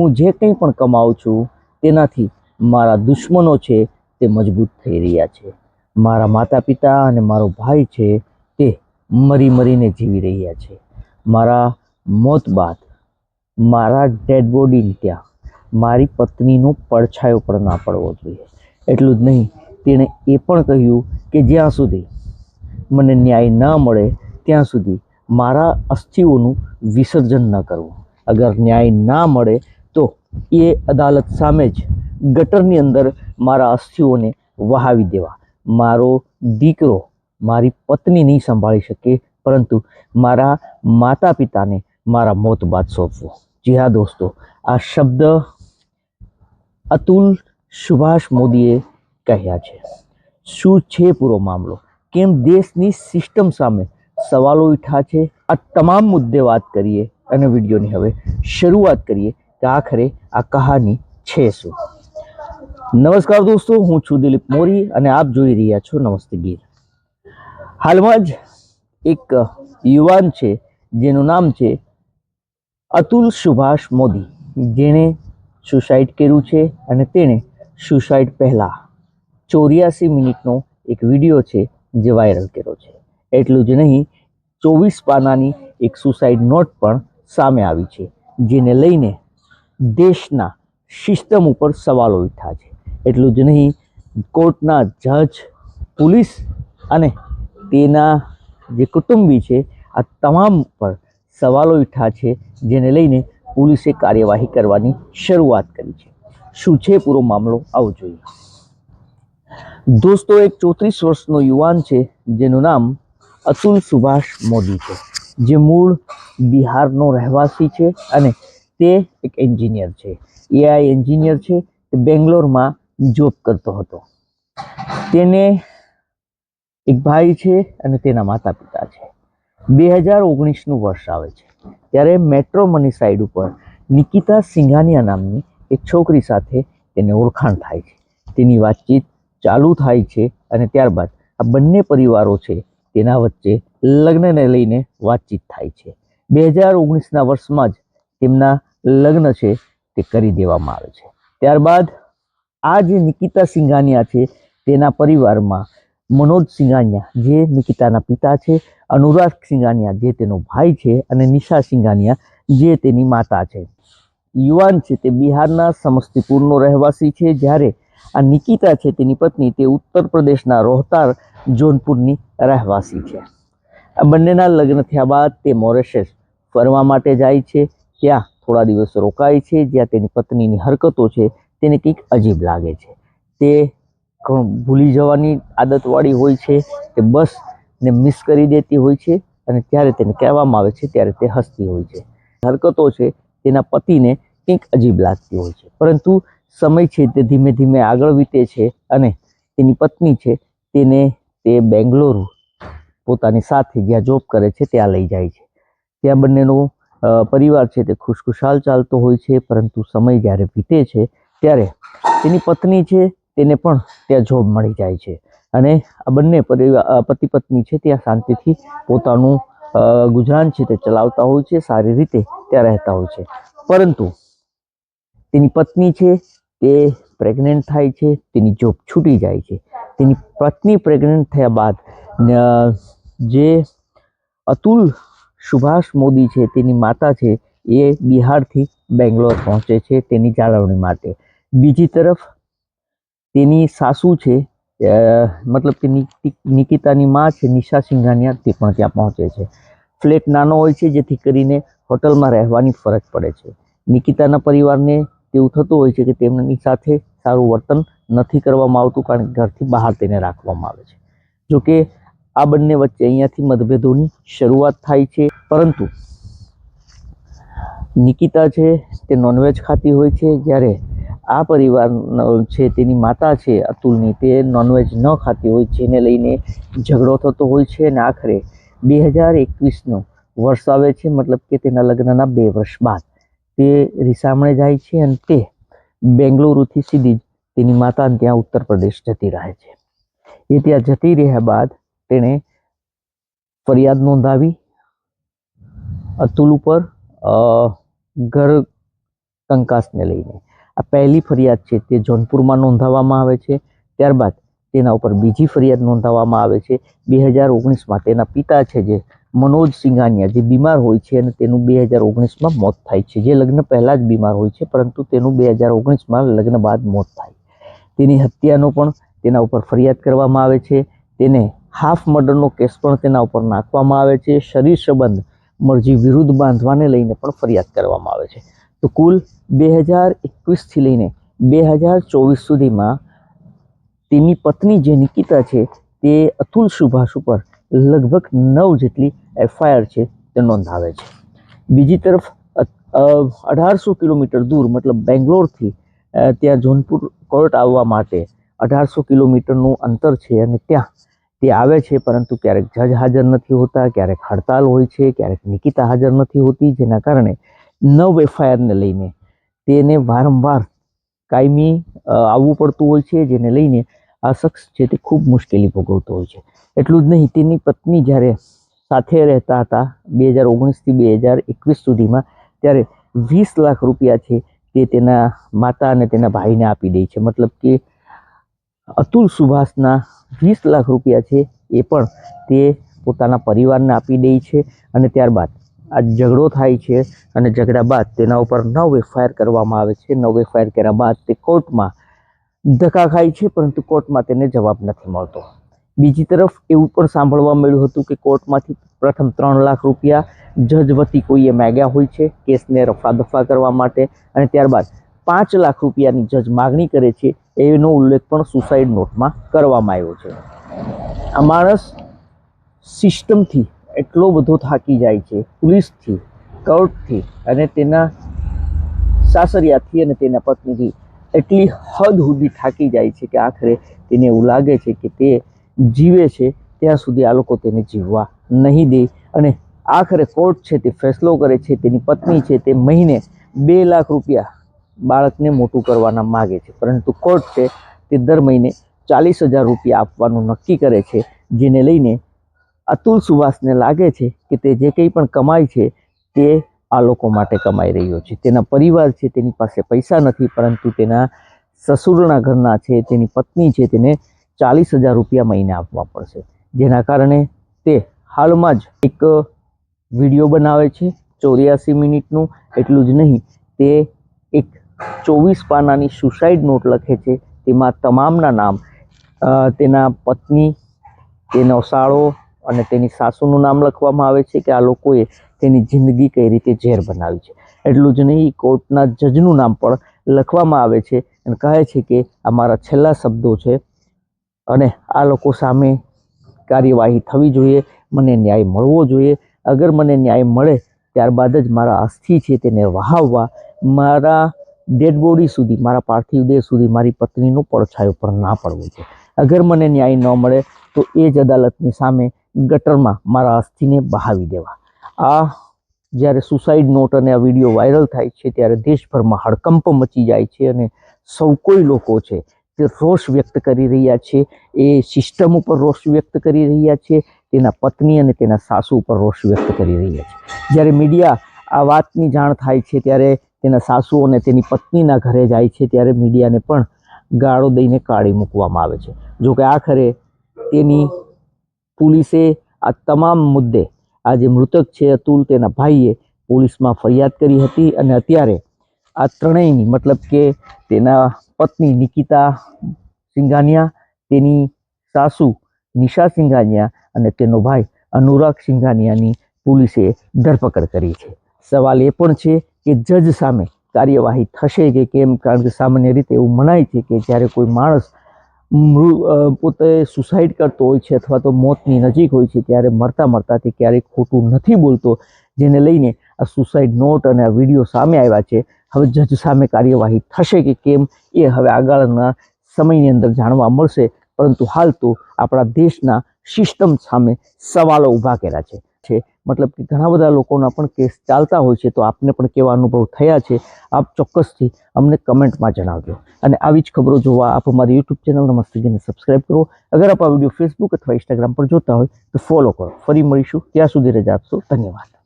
હું જે કંઈ પણ કમાઉં છું, તેનાથી મારા દુશ્મનો છે તે મજબૂત થઈ રહ્યા છે. મારા માતા પિતા અને મારો ભાઈ છે તે મરી મરીને જીવી રહ્યા છે. મારા મોત બાદ મારા ડેડ બોડી ત્યાં. મારી પત્નીનો પડછાયો પણ ના પડવો જોઈએ. એટલું જ નહીં, તેણે એ પણ કહ્યું કે જ્યાં સુધી મને ન્યાય ન મળે, ત્યાં સુધી મારા અસ્થિઓનું વિસર્જન ન કરવું. અગર ન્યાય ના મળે એ અદાલત સામે જ ગટરની અંદર મારા અસ્થિઓને વહાવી દેવા. મારો દીકરો મારી પત્ની નહીં સંભાળી શકે, પરંતુ મારા માતા પિતાને મારા મોત બાદ સોંપવો. જી હા દોસ્તો, આ શબ્દ અતુલ સુભાષ મોદીએ કહ્યા છે. શું છે પૂરો મામલો? કેમ દેશની સિસ્ટમ સામે સવાલો ઉઠા છે? આ તમામ મુદ્દે વાત કરીએ અને વિડીયોની હવે શરૂઆત કરીએ. કે આખરે આ કહાની છે શું? નમસ્કાર દોસ્તો, હું છું દિલીપ મોરી અને આપ જોઈ રહ્યા છો નમસ્તે ગીર. હાલમાં જ એક યુવાન છે, જેનું નામ છે અતુલ સુભાષ મોદી. જેણે સુસાઇડ કર્યું છે અને તેણે સુસાઇડ પહેલાં ચોર્યાસી મિનિટનો એક વીડિયો છે, જે વાયરલ કર્યો છે. એટલું જ નહીં, ચોવીસ પાનાની એક સુસાઇડ નોટ પણ સામે આવી છે, જેને લઈને દેશના સિસ્ટમ ઉપર સવાલો ઉઠ્યા છે. એટલું જ નહીં, કોર્ટના જજ, પોલીસ અને તેના જે કુટુંબી છે, આ તમામ પર સવાલો ઉઠ્યા છે, જેને લઈને પોલીસે કાર્યવાહી કરવાની શરૂઆત કરી છે. શું છે પૂરો મામલો? આવો જોઈએ. દોસ્તો, એક ચોત્રીસ વર્ષનો યુવાન છે, જેનું નામ અતુલ સુભાષ મોદી છે, જે મૂળ બિહારનો રહેવાસી છે અને તે એક એન્જિનિયર છે. એઆઈ એન્જિનિયર છે તે બેંગ્લોરમાં જોબ કરતો હતો. તેને એક ભાઈ છે અને તેના માતા પિતા છે. બે હજાર ઓગણીસનું વર્ષ આવે છે. ત્યારે મેટ્રો મની સાઈડ ઉપર નિકિતા સિંઘાનિયા નામની એક છોકરી સાથે તેને ઓળખાણ થાય છે. તેની વાતચીત ચાલુ થાય છે અને ત્યારબાદ આ બંને પરિવારો છે તેના વચ્ચે લગ્નને લઈને વાતચીત થાય છે. બે હજાર ઓગણીસના વર્ષમાં જ તેમના લગ્ન છે તે કરી દેવામાં આવે છે. ત્યારબાદ આ જે નિકિતા સિંઘાનિયા છે તેના પરિવારમાં મનોજ સિંઘાનિયા જે નિકિતાના પિતા છે, અનુરાગ સિંઘાનિયા જે તેનો ભાઈ છે અને નિશા સિંઘાનિયા જે તેની માતા છે. યુવાન છે તે બિહારના સમસ્તીપુરનો રહેવાસી છે જ્યારે આ નિકિતા છે તેની પત્ની તે ઉત્તર પ્રદેશના રોહતાર જોનપુરની રહેવાસી છે. આ બંનેના લગ્ન થયા બાદ તે મોરેશિયસ ફરવા માટે જાય છે. ત્યાં થોડા દિવસ રોકાય છે, જ્યાં તેની પત્નીની હરકતો છે, તેને કંઈક અજીબ લાગે છે. તે ભૂલી જવાની આદતવાળી હોય છે, તે બસ ને મિસ કરી દેતી હોય છે અને ત્યારે તેને કહેવામાં આવે છે, ત્યારે તે હસતી હોય છે. હરકતો છે, તેના પતિને કંઈક અજીબ લાગતી હોય છે. પરંતુ સમય છે, તે ધીમે ધીમે આગળ વીતે છે અને તેની પત્ની છે, તેને તે બેંગ્લોર પોતાની સાથે જ્યાં જોબ કરે છે, ત્યાં લઈ જાય છે. ત્યાં બંનેનો પરિવાર છે તે ખુશખુશાલ ચાલતો હોય છે, પરંતુ સમય જ્યારે વીતે છે, ત્યારે તેની પત્ની છે તેને પણ ત્યાં જોબ મળી જાય છે. અને આ બંને પરિવાર પતિ પત્ની છે ત્યાં શાંતિથી પોતાનું ગુજરાન છે તે ચલાવતા હોય છે, સારી રીતે ત્યાં રહેતા હોય છે. પરંતુ તેની પત્ની છે તે પ્રેગ્નન્ટ થાય છે, તેની જોબ છૂટી જાય છે. તેની પત્ની પ્રેગ્નન્ટ થયા બાદ જે અતુલ સુભાષ મોદી છે, તેની માતા છે, એ બિહારથી બેંગ્લોર પહોંચે છે તેની જાળવણી માટે. બીજી તરફ, તેની સાસુ છે મતલબ કે નિકિતાની મા છે, નિશા સિંઘાનિયા, તે પણ ત્યાં પહોંચે છે. ફ્લેટ નાનો હોય છે, જેથી કરીને હોટલમાં રહેવાની ફરજ પડે છે. નિકિતાના પરિવારને તેવું થતું હોય છે કે તેમની સાથે સારું વર્તન નથી કરવામાં આવતું, કારણ કે ઘરથી બહાર તેને રાખવામાં આવે છે. જોકે આ બંને વચ્ચે અહીંયાથી મતભેદોની શરૂઆત થાય છે. પરંતુ નિકિતા છે તે નોનવેજ ખાતી હોય છે. જ્યારે આ પરિવાર છે તેની માતા છે અતુલની તે નોનવેજ ન ખાતી હોય, જેને લઈને ઝઘડો થતો હોય છે. અને આખરે બે હજાર એકવીસનો વર્ષ આવે છે, મતલબ કે તેના લગ્નના બે વર્ષ બાદ. તે રિસામણે જાય છે અને તે બેંગલુરુથી સીધી જ તેની માતાને ત્યાં ઉત્તર પ્રદેશ જતી રહે છે. એ ત્યાં જતી રહ્યા બાદ તેણે ફરિયાદ નોંધાવી. અતુલ ઉપર ઘર કંકાસને લઈને. આ પહેલી ફરિયાદ છે, તે જોનપુરમાં નોંધાવવામાં આવે છે. ત્યારબાદ તેના ઉપર બીજી ફરિયાદ નોંધાવવામાં આવે છે. બે હજાર ઓગણીસમાં તેના પિતા છે, જે મનોજ સિંઘાનિયા, જે બીમાર હોય છે અને તેનું બે હજાર ઓગણીસમાં મોત થાય છે. જે લગ્ન પહેલાં જ બીમાર હોય છે, પરંતુ તેનું બે હજાર ઓગણીસમાં લગ્ન બાદ મોત થાય. તેની હત્યાનો પણ તેના ઉપર ફરિયાદ કરવામાં આવે છે. તેને હાફ મર્ડરનો કેસ પણ તેના ઉપર નાખવામાં આવે છે. શરીર સંબંધ મરજી વિરુદ્ધ બાંધવાને લઈને પણ ફરિયાદ કરવામાં આવે છે. તો કુલ બે હજાર એકવીસથી લઈને બે હજાર ચોવીસ સુધીમાં તેની પત્ની જે નિકિતા છે તે અતુલ સુભાષ ઉપર લગભગ નવ જેટલી એફઆઈઆર છે તે નોંધાવે છે. બીજી તરફ અઢારસો કિલોમીટર દૂર મતલબ બેંગ્લોરથી ત્યાં જોનપુર કોર્ટ આવવા માટે અઢારસો કિલોમીટરનું અંતર છે અને ત્યાં તે આવે છે, પરંતુ ક્યારેક જજ હાજર નથી હોતા, ક્યારેક હડતાલ હોય છે, ક્યારેક નિકિતા હાજર નથી હોતી, જેના કારણે નવ એફઆઈઆરને લઈને તેને વારંવાર કાયમી આવવું પડતું હોય છે, જેને લઈને આ શખ્સ છે તે ખૂબ મુશ્કેલી ભોગવતો હોય છે. એટલું જ નહીં, તેની પત્ની જ્યારે સાથે રહેતા હતા, બે હજાર ઓગણીસથી બે હજાર એકવીસ સુધીમાં, ત્યારે વીસ લાખ રૂપિયા છે તે તેના માતા અને તેના ભાઈને આપી દે છે. મતલબ કે અતુલ સુભાષના વીસ લાખ રૂપિયા છે એ પણ તે પોતાના પરિવારને આપી દે છે અને ત્યારબાદ આ ઝઘડો થાય છે અને ઝઘડા બાદ તેના ઉપર નવ એફઆઈઆર કરવામાં આવે છે. નવ એફઆઈઆર કર્યા બાદ તે કોર્ટમાં ધક્કા ખાય છે, પરંતુ કોર્ટમાં તેને જવાબ નથી મળતો. બીજી તરફ એવું પણ સાંભળવા મળ્યું હતું કે કોર્ટમાંથી પ્રથમ ત્રણ લાખ રૂપિયા જજ વતી કોઈએ માગ્યા હોય છે, કેસને રફા દફા કરવા માટે અને ત્યારબાદ પાંચ લાખ રૂપિયાની જજ માગણી કરે છે, એનો ઉલ્લેખ પણ સુસાઇડ નોટમાં કરવામાં આવ્યો છે. આ માણસ સિસ્ટમથી એટલો બધો થાકી જાય છે, પોલીસથી, કોર્ટથી અને તેના સાસરિયાથી અને તેના પત્નીથી એટલી હદ સુધી થાકી જાય છે કે આખરે તેને એવું લાગે છે કે તે જીવે છે, ત્યાં સુધી આ લોકો તેને જીવવા નહીં દે અને આખરે કોર્ટ છે તે ફેસલો કરે છે, તેની પત્ની છે તે મહિને બે લાખ રૂપિયા બાળકને મોટું કરવાના માગે છે. પરંતુ કોર્ટ છે તે દર મહિને ચાલીસ હજાર રૂપિયા આપવાનું નક્કી કરે છે, જેને લઈને અતુલ સુભાષને લાગે છે કે તે જે કંઈ પણ કમાય છે તે આ લોકો માટે કમાઈ રહ્યો છે. તેના પરિવાર છે, તેની પાસે પૈસા નથી, પરંતુ તેના સસુરના ઘરના છે, તેની પત્ની છે, તેને ચાલીસ હજાર રૂપિયા મહિને આપવા પડશે. જેના કારણે તે હાલમાં જ એક વીડિયો બનાવે છે, ચોર્યાસી મિનિટનું, એટલું જ નહીં, તે ચોવીસ પાનાની સુસાઇડ નોટ લખે છે. તેમાં તમામના નામ તેના પત્ની, તેનો સાળો અને તેની સાસુનું નામ લખવામાં આવે છે કે આ લોકોએ તેની જિંદગી કઈ રીતે ઝેર બનાવી છે. એટલું જ નહીં, કોર્ટના જજનું નામ પણ લખવામાં આવે છે અને કહે છે કે આ મારા છેલ્લા શબ્દો છે અને આ લોકો સામે કાર્યવાહી થવી જોઈએ, મને ન્યાય મળવો જોઈએ. અગર મને ન્યાય મળે, ત્યારબાદ જ મારા અસ્થિ છે તેને વહાવવા. મારા ડેડ બોડી સુધી, મારા પાર્થિવ દેહ સુધી મારી પત્નીનો પડછાયો પણ ના પડવો છે. અગર મને ન્યાય ન મળે, તો એ જ અદાલતની સામે ગટરમાં મારા અસ્થિને બહાવી દેવા. આ જ્યારે સુસાઇડ નોટ અને આ વીડિયો વાયરલ થાય છે, ત્યારે દેશભરમાં હડકંપ મચી જાય છે અને સૌ કોઈ લોકો છે તે રોષ વ્યક્ત કરી રહ્યા છે. એ સિસ્ટમ ઉપર રોષ વ્યક્ત કરી રહ્યા છે, તેના પત્ની અને તેના સાસુ ઉપર રોષ વ્યક્ત કરી રહ્યા છે. જ્યારે મીડિયા આ વાતની જાણ થાય છે, ત્યારે તેના સાસુ અને તેની પત્નીના ઘરે જાય છે ત્યારે મીડિયાને પણ ગાળો દઈને કાઢી મૂકવામાં આવે છે. જોકે આખરે તેની પોલીસે આ તમામ મુદ્દે, આ જે મૃતક છે અતુલ તેના ભાઈએ પોલીસમાં ફરિયાદ કરી હતી અને અત્યારે આ ત્રણેયની, મતલબ કે તેના પત્ની નિકિતા સિંઘાનિયા, તેની સાસુ નિશા સિંઘાનિયા અને તેનો ભાઈ અનુરાગ સિંઘાનિયાની પોલીસે ધરપકડ કરી છે. સવાલ એ પણ છે કે જજ સામે કાર્યવાહી થશે કે કેમ? કારણ કે સામાન્ય રીતે એવું મનાય છે કે જ્યારે કોઈ માણસ મૃ પોતે સુસાઇડ કરતો હોય છે અથવા તો મોતની નજીક હોય છે ત્યારે મરતા મરતા તે ક્યારેય ખોટું નથી બોલતો, જેને લઈને આ સુસાઇડ નોટ અને આ વીડિયો સામે આવ્યા છે. હવે જજ સામે કાર્યવાહી થશે કે કેમ એ હવે આગળના સમયની અંદર જાણવા મળશે. પરંતુ હાલ તો આપણા દેશના સિસ્ટમ સામે સવાલો ઊભા કર્યા છે છે. મતલબ કે ઘણા બધા લોકોના પણ કેસ ચાલતા હોય છે, તો આપને પણ કેવા અનુભવ થયા છે, આપ ચોક્કસથી અમને કમેન્ટમાં જણાવજો. અને આવી જ ખબરો જોવા આપ અમારી યુટ્યુબ ચેનલ નમસ્તે સબસ્ક્રાઇબ કરો. અગર આપ આ વીડિયો ફેસબુક અથવા ઇન્સ્ટાગ્રામ પર જોતા હોય, તો ફોલો કરો. ફરી મળીશું. ત્યાં સુધી રજા આપશો. ધન્યવાદ.